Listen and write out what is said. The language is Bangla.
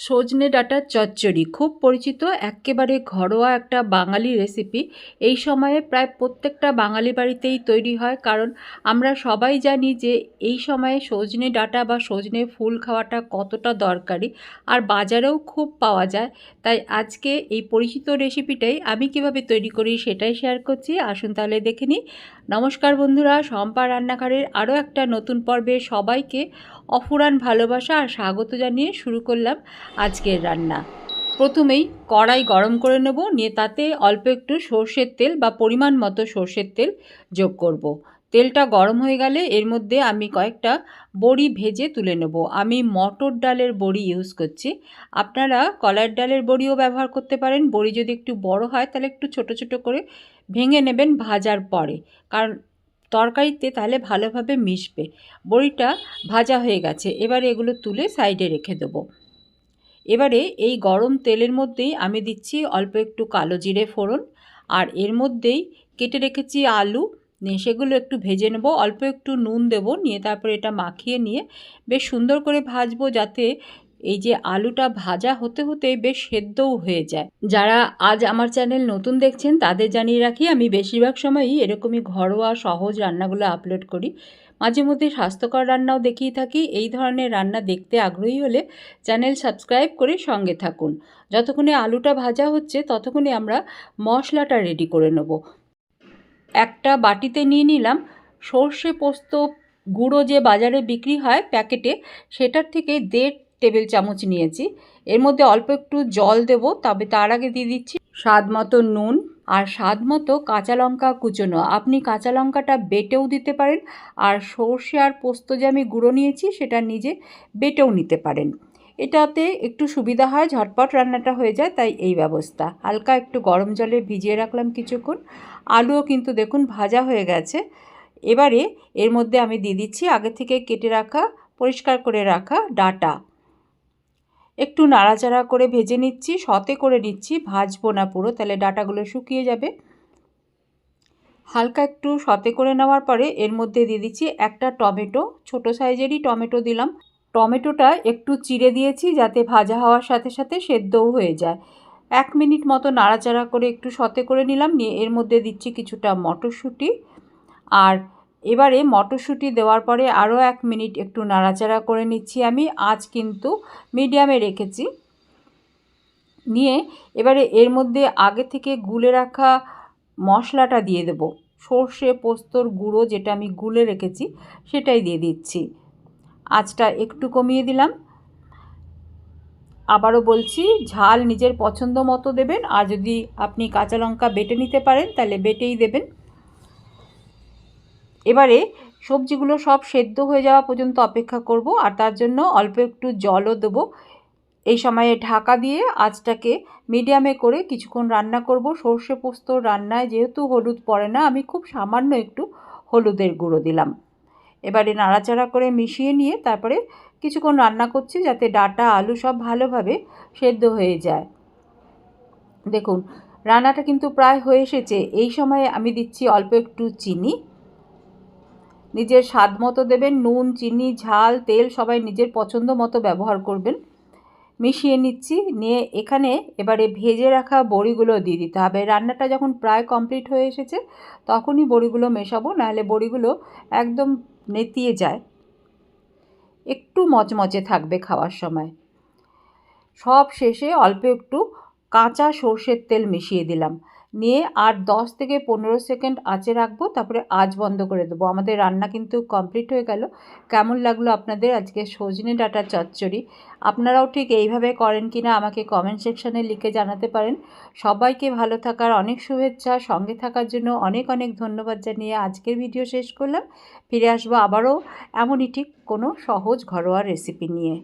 সজনে ডাঁটার চচ্চড়ি। খুব পরিচিত, একেবারে ঘরোয়া একটা বাঙালি রেসিপি এই সময়ে প্রায় প্রত্যেকটা বাঙালি বাড়িতেই তৈরি হয়, কারণ আমরা সবাই জানি যে এই সময়ে সজনে ডাঁটা বা সজনে ফুল খাওয়াটা কতটা দরকারি আর বাজারেও খুব পাওয়া যায়। তাই আজকে এই পরিচিত রেসিপিটাই আমি কীভাবে তৈরি করি সেটাই শেয়ার করছি। আসুন তাহলে দেখে নিই। নমস্কার বন্ধুরা, শম্পা রান্নাঘরের আরও একটা নতুন পর্বে সবাইকে অফুরান ভালোবাসা আর স্বাগত জানিয়ে শুরু করলাম আজকের রান্না প্রথমেই কড়াই গরম করে নেব, নিয়ে তাতে অল্প একটু সর্ষের তেল বা পরিমাণ মতো সর্ষের তেল যোগ করব। তেলটা গরম হয়ে গেলে এর মধ্যে আমি কয়েকটা বড়ি ভেজে তুলে নেব। আমি মটর ডালের বড়ি ইউজ করছি। আপনারা কলার ডালের বড়িও ব্যবহার করতে পারেন। বড়ি যদি একটু বড় হয়, তাহলে একটু ছোট ছোট করে ভেঙে নেবেন ভাজার পরে। কারণ তরকারিতে তাহলে ভালোভাবে মিশবে। বড়িটা ভাজা হয়ে গেছে। এবারে এগুলো তুলে সাইডে রেখে দেবো। এবারে এই গরম তেলের মধ্যেই আমি দিচ্ছি অল্প একটু কালো জিরে ফোড়ন। আর এর মধ্যেই কেটে রেখেছি আলু। সেগুলো একটু ভেজে নেব, অল্প একটু নুন দেব, নিয়ে তারপরে এটা মাখিয়ে নিয়ে বেশ সুন্দর করে ভাজবো যাতে এই যে আলুটা ভাজা হতে হতে বেশ সেদ্ধও হয়ে যায়। যারা আজ আমার চ্যানেল নতুন দেখছেন তাদের জানিয়ে রাখি, আমি বেশিরভাগ সময়ই এরকমই ঘরোয়া সহজ রান্নাগুলো আপলোড করি। মাঝে মধ্যে স্বাস্থ্যকর রান্নাও দেখিয়ে থাকি। এই ধরনের রান্না দেখতে আগ্রহী হলে চ্যানেল সাবস্ক্রাইব করে সঙ্গে থাকুন। যতক্ষণে আলুটা ভাজা হচ্ছে, ততক্ষণে আমরা মশলাটা রেডি করে নেব। একটা বাটিতে নিয়ে নিলাম। সর্ষে পোস্ত গুঁড়ো যে বাজারে বিক্রি হয় প্যাকেটে, সেটার থেকে দেড় টেবিল চামচ নিয়েছি। এর মধ্যে অল্প একটু জল দেব, তবে তার আগে দিয়ে দিচ্ছি স্বাদ মতো নুন আর স্বাদ মতো কাঁচা লঙ্কা কুচোনো। আপনি কাঁচা লঙ্কাটা বেটেও দিতে পারেন, আর সর্ষে আর পোস্ত যে আমি গুঁড়ো নিয়েছি, সেটা নিজে বেটেও নিতে পারেন। এটাতে একটু সুবিধা হয়, ঝটপট রান্নাটা হয়ে যায়, তাই এই ব্যবস্থা। হালকা একটু গরম জলে ভিজিয়ে রাখলাম কিছুক্ষণ। আলুও কিন্তু দেখুন ভাজা হয়ে গেছে। এবারে এর মধ্যে আমি দিয়ে দিচ্ছি আগে থেকে কেটে রাখা, পরিষ্কার করে রাখা ডাটা। একটু নাড়াচাড়া করে ভেজে নিচ্ছি, সতে করে নিচ্ছি, ভাজবো না পুরো, তাহলে ডাটাগুলো শুকিয়ে যাবে। হালকা একটু সতে করে নেওয়ার পরে এর মধ্যে দিয়ে দিচ্ছি একটা টমেটো, ছোট সাইজেরই টমেটো দিলাম। টমেটোটা একটু চিড়ে দিয়েছি যাতে ভাজা হওয়ার সাথে সাথে সেদ্ধও হয়ে যায়। এক মিনিট মতো নাড়াচাড়া করে একটু সতে করে নিলাম, নিয়ে এর মধ্যে দিচ্ছি কিছুটা মটরশুঁটি। আর এবারে মটরশুঁটি দেওয়ার পরে আরও এক মিনিট একটু নাড়াচাড়া করে নিচ্ছি আমি আজ কিন্তু মিডিয়ামে রেখেছি। নিয়ে এবারে এর মধ্যে আগে থেকে গুলে রাখা মশলাটা দিয়ে দেব। সর্ষে পোস্তর গুঁড়ো যেটা আমি গুলে রেখেছি, সেটাই দিয়ে দিচ্ছি। আঁচটা একটু কমিয়ে দিলাম। আবারও বলছি, ঝাল নিজের পছন্দ মতো দেবেন, আর যদি আপনি কাঁচা লঙ্কা বেটে নিতে পারেন, তাহলে বেটেই দেবেন। এবারে সবজিগুলো সব সেদ্ধ হয়ে যাওয়া পর্যন্ত অপেক্ষা করব, আর তার জন্য অল্প একটু জলও দেবো। এই সময়ে ঢাকা দিয়ে আঁচটাকে মিডিয়ামে করে কিছুক্ষণ রান্না করব। সর্ষে পোস্ত রান্নায় যেহেতু হলুদ পড়ে না, আমি খুব সামান্য একটু হলুদের গুঁড়ো দিলাম। এবারে নাড়াচাড়া করে মিশিয়ে নিয়ে তারপরে কিছুক্ষণ রান্না করছি যাতে ডাটা, আলু সব ভালোভাবে সেদ্ধ হয়ে যায়। দেখুন, রান্নাটা কিন্তু প্রায় হয়ে এসেছে। এই সময়ে আমি দিচ্ছি অল্প একটু চিনি। নিজের স্বাদ মতো দেবেন, নুন, চিনি, ঝাল, তেল সবাই নিজের পছন্দ মতো ব্যবহার করবেন। মিশিয়ে নিচ্ছি, নিয়ে এখানে এবারে ভেজে রাখা বড়িগুলো দিয়ে দিতে হবে। রান্নাটা যখন প্রায় কমপ্লিট হয়ে এসেছে, তখনই বড়িগুলো মেশাবো, নাহলে বড়িগুলো একদম নেতিয়ে যায়। একটু মচমচে থাকবে খাওয়ার সময়। সব শেষে অল্প একটু কাঁচা সর্ষের তেল মিশিয়ে দিলাম। নিয়ে আর দশ থেকে পনেরো সেকেন্ড আঁচে রাখব, তারপরে আঁচ বন্ধ করে দেবো। আমাদের রান্না কিন্তু কমপ্লিট হয়ে গেল। কেমন লাগল আপনাদের আজকে সজনে ডাটা চচ্চড়ি? আপনারাও ঠিক এইভাবে করেন কি না আমাকে কমেন্ট সেকশানে লিখে জানাতে পারেন। সবাইকে ভালো থাকার অনেক শুভেচ্ছা। সঙ্গে থাকার জন্য অনেক অনেক ধন্যবাদ জানিয়ে আজকের ভিডিও শেষ করলাম। ফিরে আসব আবারও এমনই ঠিক কোনো সহজ ঘরোয়া রেসিপি নিয়ে।